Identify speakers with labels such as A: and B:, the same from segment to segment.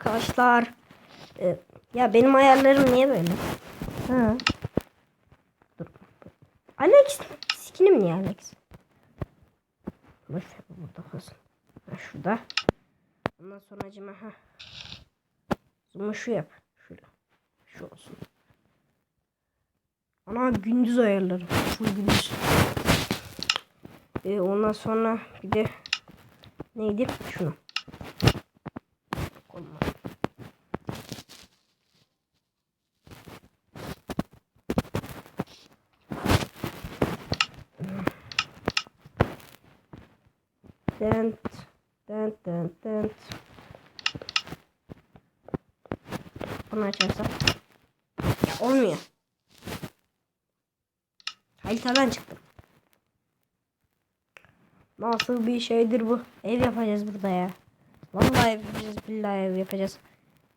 A: arkadaşlar. Ee, ya benim ayarlarım niye böyle? Ha. Dur. Alex skinim niye Alex? Bu burada kalsın. Ha, şurada. Ondan sonra acıma ha. Zoom'u şu yap. Şöyle. Şu olsun. Ana gündüz ayarlarım. Full gündüz. Ee, ondan sonra bir de neydi? Şunu. Dent, dent, dent, dent. Bunu açarsam. Ya olmuyor. Haritadan çıktım. Nasıl bir şeydir bu? Ev yapacağız burada ya. Vallahi yapacağız. Billahi ev yapacağız.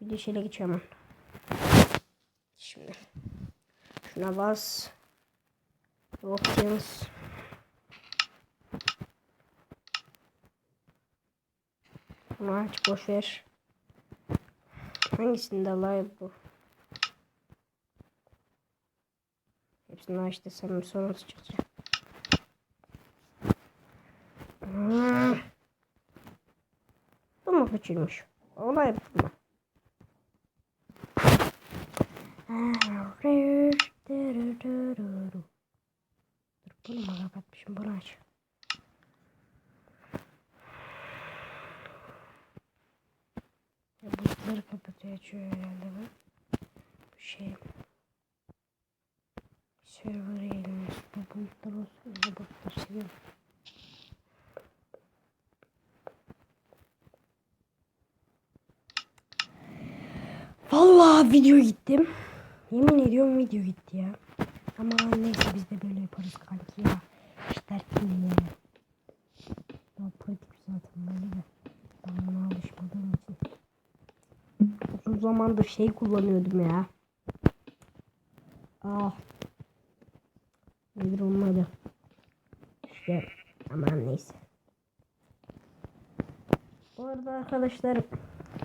A: Bir de şöyle geçiyorum. Şimdi. Şuna bas. Options. Bunu aç boş ver. Hangisinde live bu? Hepsini aç desem sonra çıkacak. Hmm. Bu mu kaçırmış? Olay bu mu? Dur bunu kapatmışım bunu aç. Ya bulutları açıyor herhalde bu. Bu şey. Server eğilmiş. Bu bulutlar olsun. Bu bulutları seviyorum. Vallahi video gittim. Yemin ediyorum video gitti ya. Ama neyse biz de böyle yaparız kanki ya. Hiç dert değil ya. Daha pratik zaten böyle de. Ben buna alışmadığım için. Uzun zamandır şey kullanıyordum ya. Ah. Nedir onun adı? İşte aman neyse. Bu arada arkadaşlar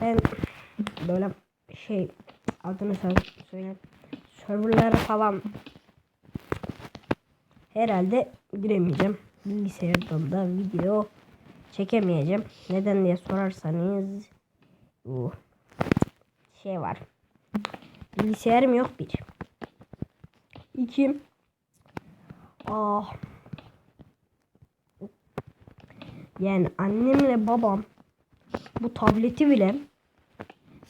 A: ben böyle şey adını sö- söyle serverlara falan herhalde giremeyeceğim. Bilgisayardan da video çekemeyeceğim. Neden diye sorarsanız bu şey var. Bilgisayarım yok bir. İki. Ah. Yani annemle babam bu tableti bile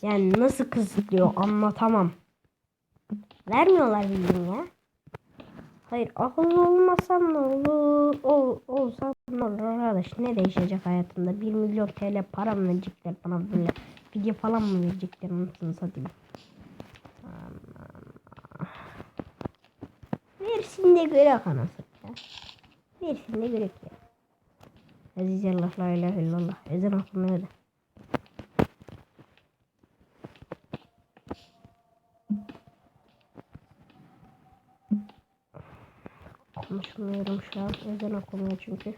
A: yani nasıl kısıtlıyor anlatamam. Vermiyorlar bildiğin ya. Hayır akıllı olmasam ne olur? Ol, olsam ne olur arkadaş? Ne değişecek hayatımda? 1 milyon TL para mı verecekler bana böyle? Video falan mı verecekler anasını satayım. Versin de görek anasını ya. Versin de görek ya. Aziz Allah la ilahe illallah. Ezan okunuyor da. Konuşmuyorum şu an. Ezan okumuyor çünkü.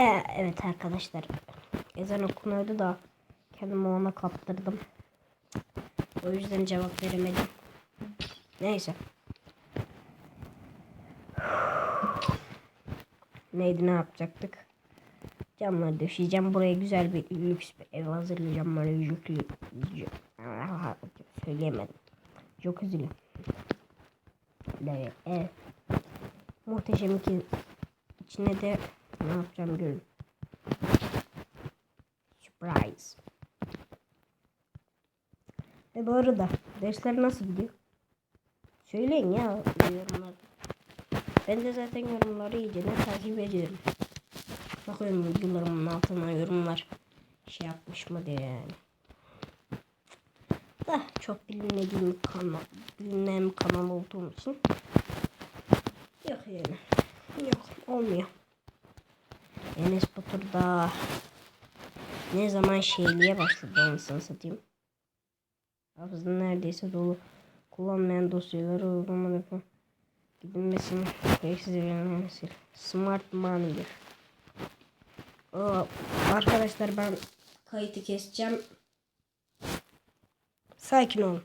A: Ee, evet arkadaşlar. Ezan okunuyordu da kendimi ona kaptırdım. O yüzden cevap veremedim. Neyse. Neydi ne yapacaktık? Camları döşeyeceğim. Buraya güzel bir lüks bir ev hazırlayacağım. Böyle yüklü. Söyleyemedim. Çok üzülüyorum. Böyle ev. Muhteşem iki. İçine de ne yapacağım görün. Surprise. Ve bu arada dersler nasıl gidiyor? Söyleyin ya yorumlarda. Ben de zaten yorumları iyice ne takip ediyorum. Bakıyorum videolarımın altına yorumlar şey yapmış mı diye yani. Da çok bilinmediğim kanal, bilinen kanal olduğum için yok yani. Yok olmuyor. Enes Batur ne zaman şeyliğe başladı anasını satayım. Hafızın neredeyse dolu. Kullanmayan dosyaları uygulama yapın. Gidilmesini gereksiz verilmesi. Smart Manager. Aa, arkadaşlar ben kayıtı keseceğim. Sakin olun.